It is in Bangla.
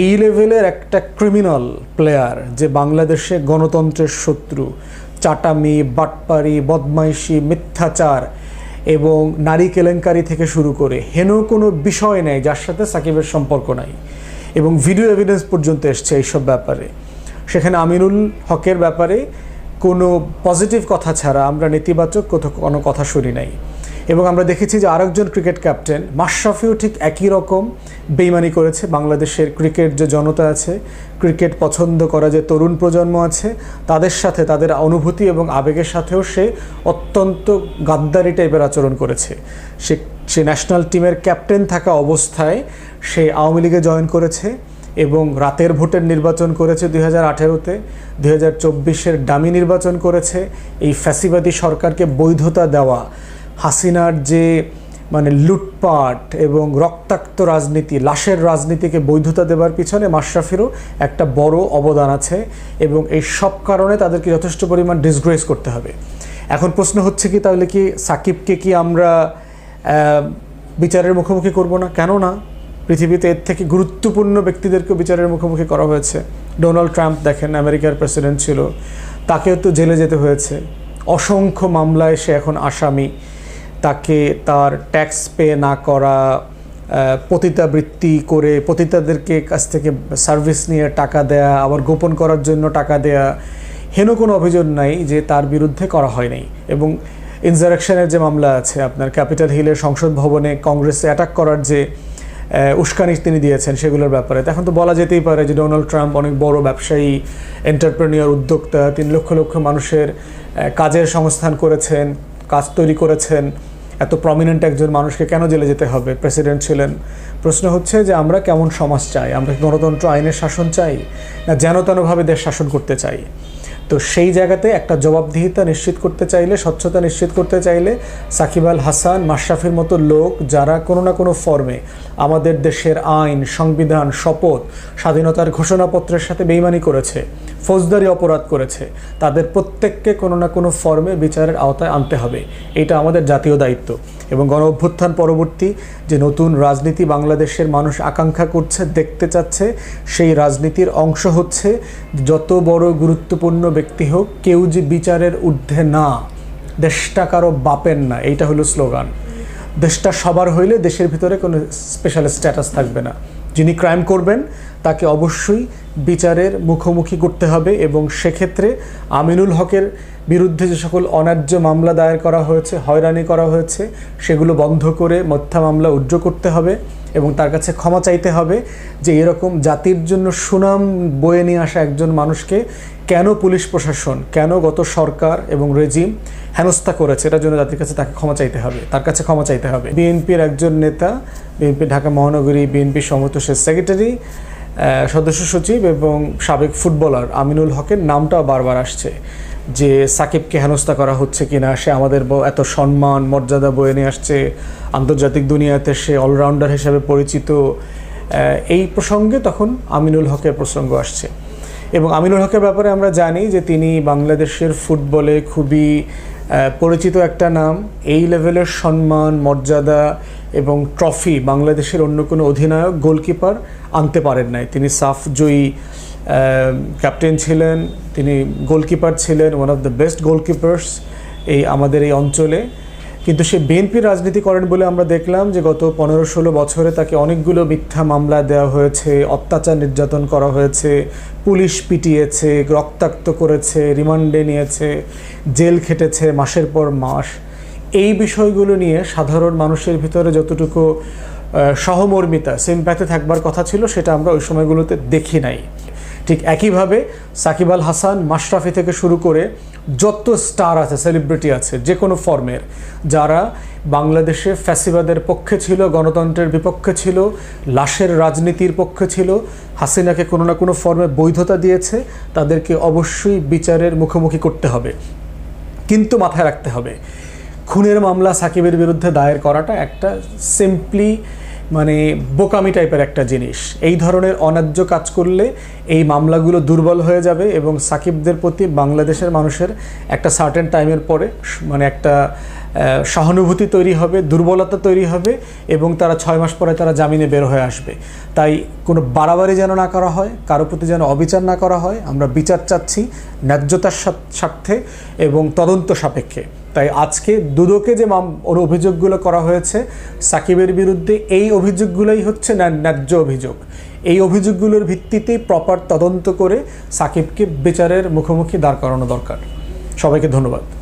এই লেভেলের একটা ক্রিমিনাল প্লেয়ার যে বাংলাদেশে গণতন্ত্রের শত্রু, চাটামি, বাটপারি, বদমাইশি, মিথ্যাচার এবং নারী কেলেঙ্কারি থেকে শুরু করে হেন কোনো বিষয় নেই যার সাথে সাকিবের সম্পর্ক নাই এবং ভিডিও এভিডেন্স পর্যন্ত এসছে এইসব ব্যাপারে। সেখানে আমিনুল হকের ব্যাপারে কোনো পজিটিভ কথা ছাড়া আমরা নেতিবাচক কোনো কথা শুনি নাই। এবং আমরা দেখেছি যে আরেকজন ক্রিকেট ক্যাপ্টেন, মাশরাফিও ঠিক একই রকম বেইমানি করেছে। বাংলাদেশের ক্রিকেট যে জনতা আছে, ক্রিকেট পছন্দ করা যে তরুণ প্রজন্ম আছে, তাদের সাথে তাদের অনুভূতি এবং আবেগের সাথেও সে অত্যন্ত গাদ্দারি টাইপের আচরণ করেছে। সে সে ন্যাশনাল টিমের ক্যাপ্টেন থাকা অবস্থায় সে আওয়ামী লীগে জয়েন করেছে এবং রাতের ভোটের নির্বাচন করেছে দুই হাজার আঠেরোতে, দুই হাজার চব্বিশের ডামি নির্বাচন করেছে। এই ফ্যাসিবাদী সরকারকে বৈধতা দেওয়া হাসিনার যে মানে লুটপাট এবং রক্তাক্ত রাজনীতি, লাশের রাজনীতিকে বৈধতা দেওয়ার পিছনে মাশরাফিরও একটা বড় অবদান আছে এবং এই সব কারণে তাদেরকে যথেষ্ট পরিমাণ ডিসগ্রেস করতে হবে। এখন প্রশ্ন হচ্ছে কি, তাহলে কি সাকিবকে কি আমরা বিচারের মুখোমুখি করব না? কেন না পৃথিবীতে এর থেকে গুরুত্বপূর্ণ ব্যক্তিদেরকে বিচারের মুখোমুখি করা হয়েছে। ডোনাল্ড ট্রাম্প দেখেন, আমেরিকার প্রেসিডেন্ট ছিল, তাকেও তো জেলে যেতে হয়েছে। অসংখ্য মামলায় সে এখন আসামি। তাকে তার ট্যাক্স পে না করা পতিতাবৃত্তি করে পতিতাদেরকে কাছ থেকে সার্ভিস নিয়ে টাকা দেয়া, আবার গোপন করার জন্য টাকা দেয়া, হেন কোনো অভিযোগ নাই যে তার বিরুদ্ধে করা হয় নাই এবং ইনজারেকশনের যে মামলা আছে, আপনার ক্যাপিটাল হিলের সংসদ ভবনে কংগ্রেসে অ্যাটাক করার যে উস্কানি তিনি দিয়েছেন সেগুলোর ব্যাপারে। এখন তো বলা যেতেই পারে যে ডোনাল্ড ট্রাম্প অনেক বড় ব্যবসায়ী এন্টারপ্রেনিয়র উদ্যোক্তা, তিন লক্ষ লক্ষ মানুষের কাজের সংস্থান করেছেন, কাজ তৈরি করেছেন। এত প্রমিনেন্ট একজন মানুষকে কেন জেলে যেতে হবে? প্রেসিডেন্ট ছিলেন। প্রশ্ন হচ্ছে যে আমরা কেমন সমাজ চাই? আমরা গণতন্ত্র, আইনের শাসন চাই? না যেন তেনভাবে দেশ শাসন করতে চাই? তো সেই জায়গাতে একটা জবাবদিহিতা নিশ্চিত করতে চাইলে, স্বচ্ছতা নিশ্চিত করতে চাইলে সাকিব আল হাসান মাশরাফির মতো লোক যারা কোনো না কোনো ফর্মে আমাদের দেশের আইন, সংবিধান, শপথ, স্বাধীনতার ঘোষণাপত্রের সাথে বেইমানি করেছে, ফৌজদারি অপরাধ করেছে, তাদের প্রত্যেককে কোনো না কোনো ফর্মে বিচারের আওতায় আনতে হবে। এটা আমাদের জাতীয় দায়িত্ব। এবং গণ অভ্যুত্থান পরবর্তী যে নতুন রাজনীতি বাংলাদেশের মানুষ আকাঙ্ক্ষা করছে, দেখতে চাচ্ছে, সেই রাজনীতির অংশ হচ্ছে যত বড় গুরুত্বপূর্ণ ব্যক্তি হোক, কেউ যে বিচারের ঊর্ধ্বে না, দেশটা কারও বাপের না, এইটা হলো স্লোগান। দেশটা সবার হইলে দেশের ভিতরে কোনো স্পেশাল স্ট্যাটাস থাকবে না। যিনি ক্রাইম করবেন, তাকে অবশ্যই বিচারের মুখোমুখি করতে হবে এবং সেক্ষেত্রে আমিনুল হকের বিরুদ্ধে যে সকল অন্যায্য মামলা দায়ের করা হয়েছে, হয়রানি করা হয়েছে, সেগুলো বন্ধ করে মিথ্যা মামলা উজ্জ্ব করতে হবে এবং তার কাছে ক্ষমা চাইতে হবে যে এরকম জাতির জন্য সুনাম বয়ে নিয়ে আসা একজন মানুষকে কেন পুলিশ প্রশাসন, কেন গত সরকার এবং রেজিম হেনস্থা করেছে, এটার জন্য জাতির কাছে তাকে ক্ষমা চাইতে হবে, তার কাছে ক্ষমা চাইতে হবে। বিএনপির একজন নেতা, বিএনপি ঢাকা মহানগরী বিএনপি সমতসের সেক্রেটারি সদস্য সচিব এবং সাবেক ফুটবলার আমিনুল হকের নামটাও বারবার আসছে। যে সাকিবকে হেনস্থা করা হচ্ছে কিনা, সে আমাদের এত সম্মান, মর্যাদা বয়ে নিয়ে আসছে, আন্তর্জাতিক দুনিয়াতে সে অলরাউন্ডার হিসেবে পরিচিত এই প্রসঙ্গে তখন আমিনুল হকের প্রসঙ্গ আসছে। এবং আমিনুল হকের ব্যাপারে আমরা জানি যে তিনি বাংলাদেশের ফুটবলে খুবই পরিচিত একটা নাম। এই লেভেলের সম্মান, মর্যাদা এবং ট্রফি বাংলাদেশের অন্য কোনো অধিনায়ক গোলকিপার আনতে পারেন নাই। তিনি সাফ জয়ী ক্যাপ্টেন ছিলেন, তিনি গোলকিপার ছিলেন one of the best goalkeepers এই আমাদের এই অঞ্চলে। কিন্তু সে বিএনপি রাজনীতি করেন বলে আমরা দেখলাম যে গত পনেরো ষোলো বছরে তাকে অনেকগুলো মিথ্যা মামলা দেওয়া হয়েছে, অত্যাচার নির্যাতন করা হয়েছে, পুলিশ পিটিয়েছে, রক্তাক্ত করেছে, রিমান্ডে নিয়েছে, জেল খেটেছে মাসের পর মাস। এই বিষয়গুলো নিয়ে সাধারণ মানুষের ভিতরে যতটুকু সহমর্মিতা সিম্প্যাথি থাকবার কথা ছিল, সেটা আমরা ওই সময়গুলোতে দেখি নাই। ঠিক একইভাবে সাকিব আল হাসান মাশরাফি থেকে শুরু করে যত স্টার আছে সেলিব্রিটি আছে, যে কোনো ফর্মের যারা বাংলাদেশে ফ্যাসিবাদের পক্ষে ছিল, গণতন্ত্রের বিপক্ষে ছিল, লাশের রাজনীতির পক্ষে ছিল, হাসিনাকে কোনো না কোনো ফর্মে বৈধতা দিয়েছে, তাদেরকে অবশ্যই বিচারের মুখোমুখি করতে হবে। কিন্তু মাথায় রাখতে হবে, খুনের মামলা সাকিবের বিরুদ্ধে দায়ের করাটা একটা সিম্পলি মানে বোকামি টাইপের একটা জিনিস। এই ধরনের অন্যায্য কাজ করলে এই মামলাগুলো দুর্বল হয়ে যাবে এবং সাকিবদের প্রতি বাংলাদেশের মানুষের একটা সার্টেন টাইমের পরে মানে একটা সহানুভূতি তৈরি হবে, দুর্বলতা তৈরি হবে এবং তারা ছয় মাস পরে তারা জামিনে বের হয়ে আসবে। তাই কোনো বাড়াবাড়ি যেন না করা হয়, কারও প্রতি যেন অবিচার না করা হয়, আমরা বিচার চাচ্ছি ন্যায্যতার স্বার্থে এবং তদন্ত সাপেক্ষে। তাই আজকে দুদকে যে মাম- ওর অভিযোগগুলো করা হয়েছে, সাকিবের বিরুদ্ধে এই অভিযোগগুলোই হচ্ছে ন্যা- ন্যায্য অভিযোগ। এই অভিযোগগুলোর ভিত্তিতেই প্রপার তদন্ত করে সাকিবকে বিচারের মুখোমুখি দাঁড় করানো দরকার। সবাইকে ধন্যবাদ।